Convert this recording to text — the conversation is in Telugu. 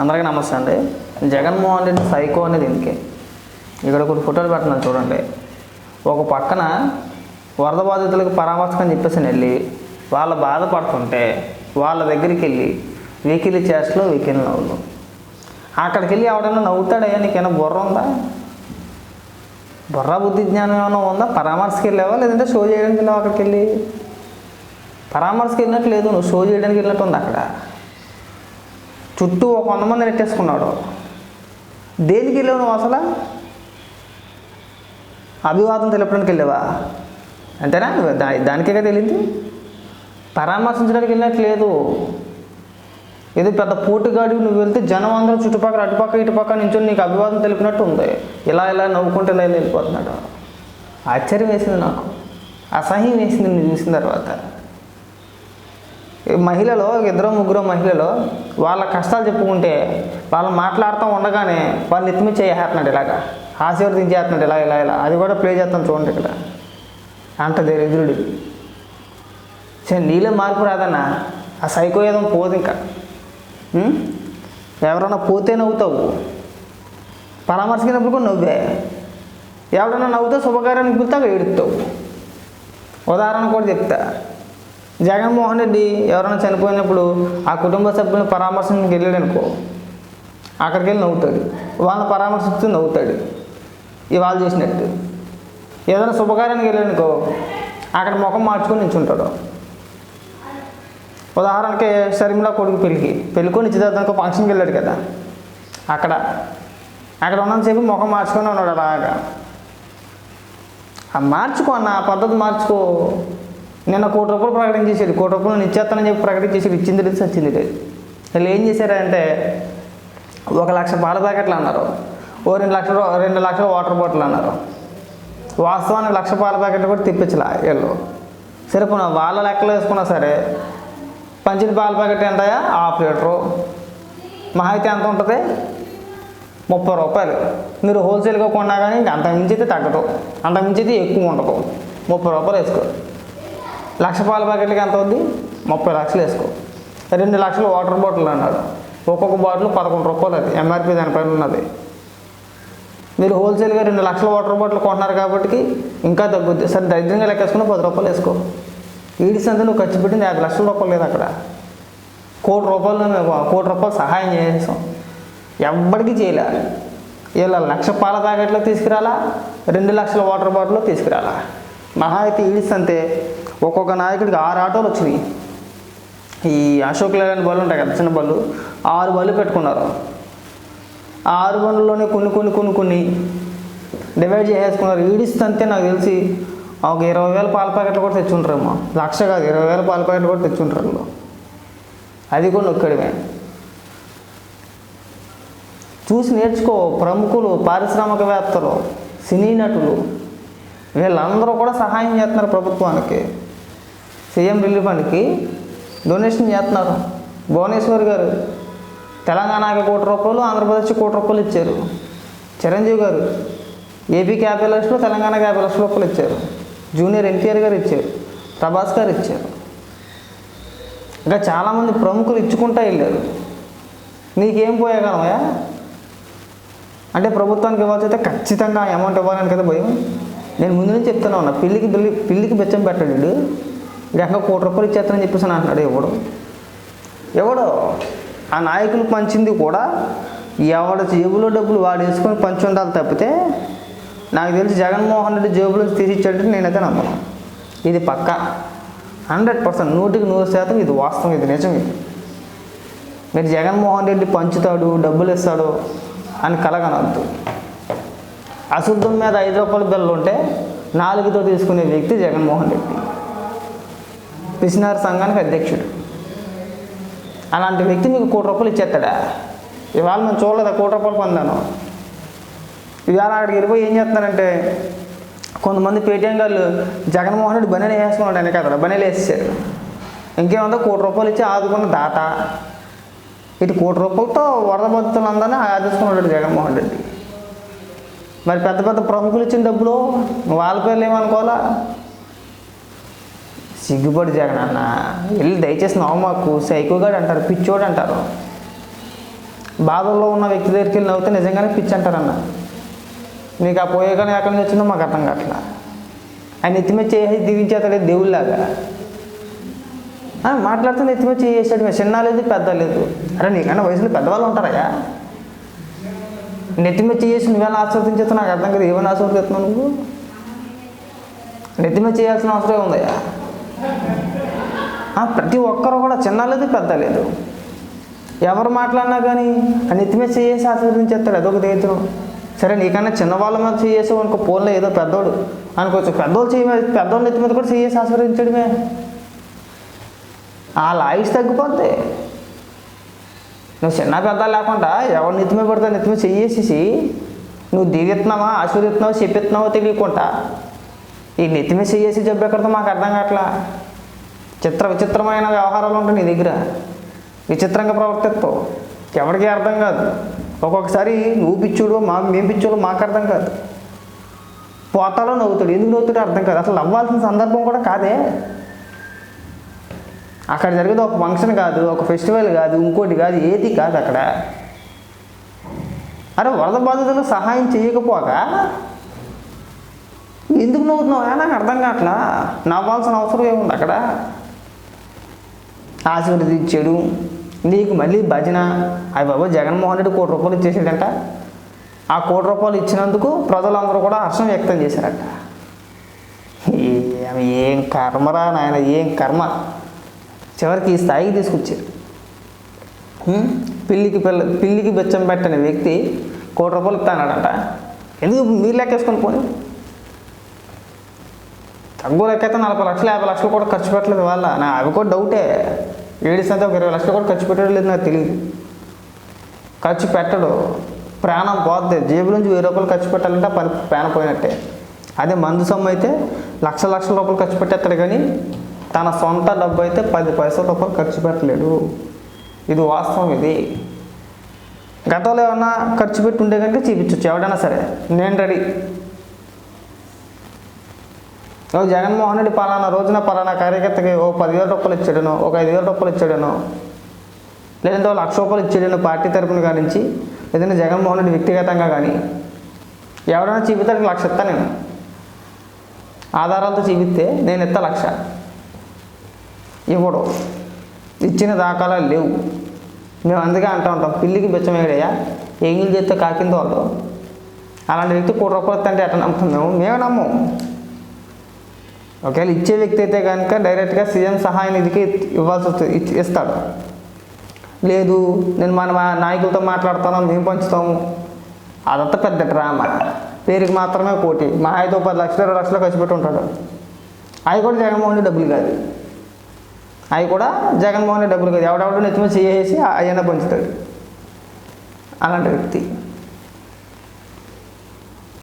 అందరికీ నమస్తే అండి. జగన్మోహన్ రెడ్డి సైకో అనేది ఇంకే. ఇక్కడ కొన్ని ఫోటోలు పెట్టినాను చూడండి. ఒక పక్కన వరద బాధితులకు పరామర్శకం చెప్పేసి వెళ్ళి వాళ్ళ బాధపడుతుంటే వాళ్ళ దగ్గరికి వెళ్ళి వీకిలి చేష్టలు వీకిలి నవ్వులు. అక్కడికి వెళ్ళి ఎవడైనా నవ్వుతాడయ్యా నీకైనా బుర్ర ఉందా? బుర్ర బుద్ధి జ్ఞానం ఏమైనా ఉందా? పరామర్శకి వెళ్ళావా? లేదంటే షో చేయడానికి వెళ్ళావా అక్కడికి వెళ్ళి? పరామర్శకి వెళ్ళినట్టు లేదు నువ్వు షో చేయడానికి వెళ్ళినట్టు ఉంది అక్కడ. చుట్టూ ఒక వంద మంది నెట్టేసుకున్నాడు దేనికి వెళ్ళావు నువ్వు అసలు? అభివాదం తెలపడానికి వెళ్ళావా? అంతేనా? దా దానికే కదా వెళ్ళింది? పరామర్శించడానికి వెళ్ళినట్టు లేదు. ఏదో పెద్ద పోటుగాడి నువ్వు వెళ్తే జనం అందరూ చుట్టుపక్కల అటుపక్క ఇటుపక్క నించొని నీకు అభివాదం తెలిపినట్టు ఉంది. ఇలా ఇలా నవ్వుకుంటే ఇలా వెళ్ళిపోతున్నాడు. ఆశ్చర్యం వేసింది నాకు. అసహ్యం వేసింది నేను చూసిన తర్వాత. మహిళలో ఇద్దరు ముగ్గురు మహిళలు వాళ్ళ కష్టాలు చెప్పుకుంటే వాళ్ళు మాట్లాడుతూ ఉండగానే వాళ్ళు నెత్తిమి చేస్తున్నాడు ఇలాగా. ఆశీర్వదించేస్తున్నాడు ఇలా ఇలా ఇలా. అది కూడా ప్లే చేస్తాను చూడండి ఇక్కడ. అంట దరిద్రుడు. సరే నీళ్ళే మార్పు రాదన్నా ఆ సైకో ఏదో పోదు ఇంకా. ఎవరైనా ఎవరన్నా పోతే నవ్వుతావు. పరామర్శకినప్పుడు కూడా నవ్వే. ఎవడన్నా నవ్వుతే శుభకార్యానికి పిలుతావు ఏడుతావు ఉదాహరణ కూడా చెప్తా. జగన్మోహన్ రెడ్డి ఎవరైనా చనిపోయినప్పుడు ఆ కుటుంబ సభ్యులను పరామర్శించడానికి వెళ్ళాడు అనుకో అక్కడికి వెళ్ళి నవ్వుతాడు. వాళ్ళని పరామర్శిస్తూ నవ్వుతాడు. ఇవాళ చేసినట్టు. ఏదైనా శుభకార్యానికి వెళ్ళాడనుకో అక్కడ ముఖం మార్చుకొని నించుంటాడు. ఉదాహరణకి షర్మిల కొడుకు పెళ్ళికి పెళ్ళికొని నిశ్చితార్థానికి ఫంక్షన్కి వెళ్ళాడు కదా. అక్కడ అక్కడ ఉన్నంతసేపు ముఖం మార్చుకొని ఉన్నాడు అలాగా. మార్చుకో అన్న పద్ధతి మార్చుకో. నిన్న కోటి రూపాయలు ప్రకటించేసాడు కోటి రూపాయలు నిచ్చేస్తానని చెప్పి ప్రకటించేసాడు ఇచ్చింది లేదు సచ్చింది లేదు. వీళ్ళు ఏం చేశారంటే ఒక లక్ష పాల ప్యాకెట్లు అన్నారు. ఓ రెండు లక్షలు రెండు లక్షల వాటర్ బాటిల్ అన్నారు. వాస్తవానికి లక్ష పాల ప్యాకెట్లు కూడా తెప్పించలే వీళ్ళు. సరే పోనీ వాళ్ళ లెక్కలు వేసుకున్నా సరే పంచిన పాల ప్యాకెట్ ఎంతయా హాఫ్ లీటరు. మహా అయితే ఎంత ఉంటుంది? ముప్పై రూపాయలు. మీరు హోల్సేల్గా కొన్నా కానీ ఇంకా అంత మించి అయితే తగ్గదు. అంత మించి అయితే ఎక్కువ ఉండదు. ముప్పై రూపాయలు వేసుకో లక్ష పాల ప్యాకెట్లకి ఎంత అవుద్ది? ముప్పై లక్షలు వేసుకో. రెండు లక్షలు వాటర్ బాటిల్ అన్నాడు. ఒక్కొక్క బాటిల్ పదకొండు రూపాయలు అది. ఎంఆర్పి దానిపైన ఉన్నది. మీరు హోల్సేల్గా రెండు లక్షల వాటర్ బాటిల్ కొంటున్నారు కాబట్టి ఇంకా తగ్గుద్ది. సరే దరిద్రంగా లెక్కేసుకుని పది రూపాయలు వేసుకో. ఈడి సంత నువ్వు ఖర్చు పెట్టింది యాభై లక్షల రూపాయలు లేదు అక్కడ. కోటి రూపాయలు మేము కోటి రూపాయలు సహాయం చేసాం ఎవ్వడికి చేయలే. ఇలా లక్ష పాల ప్యాకెట్లో తీసుకురాలా? రెండు లక్షల వాటర్ బాటిల్లో తీసుకురాలా? మహా అయితే ఈడిస్ అంతే ఒక్కొక్క నాయకుడికి ఆరు ఆటోలు వచ్చినాయి. ఈ అశోక్ లేలాంటి బళ్ళు ఉంటాయి కదా చిన్న బళ్ళు ఆరు బళ్ళు పెట్టుకున్నారు. ఆ ఆరు బండ్లలోనే కొన్ని కొన్ని కొన్ని కొన్ని డివైడ్ చేసేసుకున్నారు. ఈడిస్తుంటే నాకు తెలిసి ఒక ఇరవై వేల పాల ప్యాకెట్లు కూడా తెచ్చుంటారేమో. లక్ష కాదు ఇరవై వేల పాల ప్యాకెట్లు కూడా తెచ్చుంటారు అది కూడా ఒక్కడివే చూసి నేర్చుకో ప్రముఖులు పారిశ్రామికవేత్తలు సినీ నటులు వీళ్ళందరూ కూడా సహాయం చేస్తున్నారు ప్రభుత్వానికి. సీఎం రిలీఫ్ ఫండ్కి డొనేషన్ చేస్తున్నారు. భువనేశ్వర్ గారు తెలంగాణకి కోటి రూపాయలు ఆంధ్రప్రదేశ్కి కోటి రూపాయలు ఇచ్చారు. చిరంజీవి గారు ఏపీకి యాభై లక్షలు తెలంగాణకి యాభై లక్షల రూపాయలు ఇచ్చారు. జూనియర్ ఎన్టీఆర్ గారు ఇచ్చారు. ప్రభాస్ గారు ఇచ్చారు. ఇంకా చాలామంది ప్రముఖులు ఇచ్చుకుంటా వెళ్ళారు. నీకేం పోయేగలమయా అంటే ప్రభుత్వానికి ఇవ్వాల్సి అయితే ఖచ్చితంగా అమౌంట్ ఇవ్వాలని కదా భయం. నేను ముందు నుంచి చెప్తాను ఉన్నా పిల్లికి పిల్లి పిల్లికి బెచ్చం పెట్టాడు వీడు. ఇంకా కోటి రూపాయలు ఇచ్చేస్తానని చెప్పేసి అని అంటున్నాడు ఎవడు? ఎవడో? ఆ నాయకులు పంచింది కూడా ఎవడ జేబులో డబ్బులు వాడు వేసుకొని పంచి ఉండాలి తప్పితే నాకు తెలిసి జగన్మోహన్ రెడ్డి జేబులో తీసి ఇచ్చాడంటే నేనైతే నమ్మను. ఇది పక్క. హండ్రెడ్ పర్సెంట్ నూటికి నూరు శాతం ఇది వాస్తవం ఇది నిజం ఇది. మీరు జగన్మోహన్ రెడ్డి పంచుతాడు డబ్బులు ఇస్తాడు అని కలగనవద్దు అశుద్ధం మీద ఐదు రూపాయల బిల్లు ఉంటే నాలుగుతో తీసుకునే వ్యక్తి జగన్మోహన్ రెడ్డి. పిసినార్ సంఘానికి అధ్యక్షుడు. అలాంటి వ్యక్తి మీకు కోటి రూపాయలు ఇచ్చేస్తాడా? ఇవాళ మేము చూడలేదా? కోటి రూపాయలు పొందాను. ఇవాళ అక్కడికి వెళ్ళిపోయి ఏం చేస్తానంటే కొంతమంది పేటీఎం గారు జగన్మోహన్ రెడ్డి బనీలు వేసుకున్నాడు వెనక కదా బనీలు వేసేసారు. ఇంకేముందో? కోటి రూపాయలు ఇచ్చి ఆదుకున్న దాత. ఇటు కోటి రూపాయలతో వరద బాధితులందరినీ ఆదేసుకున్నాడు జగన్మోహన్ రెడ్డి. మరి పెద్ద పెద్ద ప్రముఖులు ఇచ్చిన డబ్బులు వాళ్ళ పేర్లు ఏమనుకోవాలా? సిగ్గుపడి జగన్ అన్న. వెళ్ళి దయచేసి నవ్వు మాకు. సైకోగాడు అంటారు పిచ్చోడు అంటారు. బాధల్లో ఉన్న వ్యక్తి దగ్గరికి వెళ్ళి నవ్వుతే నిజంగానే పిచ్చి అంటారన్న నీకు ఆ పోయే కానీ ఎక్కడి నుంచి వచ్చిందో మాకు అర్థం కావట్లా. ఆయన ఎత్తిమే చేసి దీవించేతడే దేవుళ్ళలాగా. ఆ, మాట్లాడితే ఎత్తిమే చేసాడు చిన్న లేదు పెద్ద లేదు అరే నీకన్నా వయసులో పెద్దవాళ్ళు ఉంటారయ్యా. నెత్తిమెచ్చి చేసి నువ్వేనా ఆస్వాదించేస్తావు నాకు అర్థం కదా. ఏమైనా ఆస్వాదిస్తున్నావు నువ్వు? నెత్తిమెచ్చి చేయాల్సిన అవసరం ఉందయ్యా ప్రతి ఒక్కరు కూడా చిన్న లేదు పెద్ద లేదు ఎవరు మాట్లాడినా కానీ ఆ నెత్తిమే చేసి ఆస్వాదించేస్తాడు అదొక దైత్యం సరే నీకన్నా చిన్నవాళ్ళ మీద చేసావు అనుకో పోన్లో ఏదో పెద్దోడు అనుకోవచ్చు. పెద్దోళ్ళు చేయ పెద్దోళ్ళ నెత్తి మీద కూడా చేసి ఆస్వాదించడమే ఆ లాయిస్ తగ్గిపోతే నువ్వు చిన్న పెద్ద లేకుండా ఎవరు నిత్యమే పడితే నిత్యమే చెయ్యేసేసి నువ్వు దీవిస్తున్నావా ఆశీర్వదిస్తున్నావా చెప్పిస్తున్నావో తెలియకుండా ఈ నిత్యమే చెయ్యేసి జబ్బు ఎక్కడితో మాకు అర్థం కావట్లా? చిత్ర విచిత్రమైన వ్యవహారాలు ఉంటాయి నీ దగ్గర. విచిత్రంగా ప్రవర్తిస్తావు. ఎవరికి అర్థం కాదు. ఒక్కొక్కసారి నువ్వు పిచ్చోడు మా మేము పిచ్చోడు మాకు అర్థం కాదు. పోతాలో నవ్వుతాడు. ఎందుకు నవ్వుతాడో అర్థం కాదు. అసలు నవ్వాల్సిన సందర్భం కూడా కాదే. అక్కడ జరిగేది ఒక ఫంక్షన్ కాదు ఒక ఫెస్టివల్ కాదు ఇంకోటి కాదు ఏది కాదు అక్కడ. అరే వరద బాధితులకు సహాయం చేయకపోగా ఎందుకు నవ్వుతున్నావు? నాకు అర్థం కావట్లా? నవ్వాల్సిన అవసరం ఏముంది అక్కడ? ఆశీర్వదించాడు నీకు మళ్ళీ భజన. అవి బాబు జగన్మోహన్ రెడ్డి కోటి రూపాయలు ఇచ్చేసాడంట. ఆ కోటి రూపాయలు ఇచ్చినందుకు ప్రజలందరూ కూడా హర్షం వ్యక్తం చేశారట. ఏం కర్మరా నాయన ఏం కర్మ? చివరికి ఈ స్థాయికి తీసుకొచ్చారు. పిల్లికి పిల్ల పిల్లికి బెచ్చం పెట్టని వ్యక్తి కోటి రూపాయలు ఇస్తానడంట. ఎందుకు మీరు లెక్కేసుకొని పోనీ? తక్కువ లెక్కైతే నలభై లక్షలు యాభై లక్షలు కూడా ఖర్చు పెట్టలేదు వాళ్ళ. నా అవి కూడా డౌటే. ఏడిస్తే ఒక ఇరవై లక్షలు కూడా ఖర్చు పెట్టడం లేదు నాకు తెలియదు ఖర్చు పెట్టడు. ప్రాణం పోద్ది. జేబు నుంచి వెయ్యి రూపాయలు ఖర్చు పెట్టాలంటే పని ప్రాణం పోయినట్టే అదే మందు సొమ్ము అయితే లక్ష లక్షల రూపాయలు ఖర్చు పెట్టేస్తాడు కానీ తన సొంత డబ్బు అయితే పది పైసలు రూపాయలు ఖర్చు పెట్టలేడు. ఇది వాస్తవం ఇది. గతంలో ఏమన్నా ఖర్చు పెట్టి ఉండే కంటే చూపించవచ్చు ఎవడైనా సరే. నేను రెడీ. జగన్మోహన్ రెడ్డి పలానా రోజున పలానా కార్యకర్తకి ఓ పదివేల రూపాయలు ఇచ్చాడను ఒక ఐదు వేల రూపాయలు ఇచ్చాడనో లేదంటే లక్ష రూపాయలు ఇచ్చాడను పార్టీ తరపున కానించి లేదంటే జగన్మోహన్ రెడ్డి వ్యక్తిగతంగా కానీ ఎవరైనా చూపితే లక్ష ఇస్తా నేను. ఆధారాలతో చూపిస్తే నేను ఇస్తా లక్ష. ఇవ్వడు. ఇచ్చిన దాఖలా లేవు. మేము అందుకే అంటూ ఉంటాం పిల్లికి బెచ్చం వేడయ్యా ఎంగిల్ చేస్తే కాకింది వాళ్ళు. అలాంటి వ్యక్తి కోటి రూపాయలు అంటే ఎట్లా నమ్ముతాం మేము? మేము నమ్మం. ఒకవేళ ఇచ్చే వ్యక్తి అయితే కనుక డైరెక్ట్గా సీఎం సహాయ నిధికి ఇవ్వాల్సి వస్తుంది ఇస్తాడు. లేదు నేను మన మా నాయకులతో మాట్లాడతాను మేము పంచుతాము. అదంతా పెద్ద డ్రామా. పేరుకి మాత్రమే కోటి మా ఐదు పది లక్షలు ఇరవై లక్షలు ఖర్చు పెట్టి ఉంటాడు. అవి కూడా జగన్మోహన్ డబ్బులు కాదు. అవి కూడా జగన్మోహన్ డబ్బులు కాదు. ఎవడెవడో నెత్తిమీద చేసి అయ్యన్న పంచుతాడు. అలాంటి వ్యక్తి.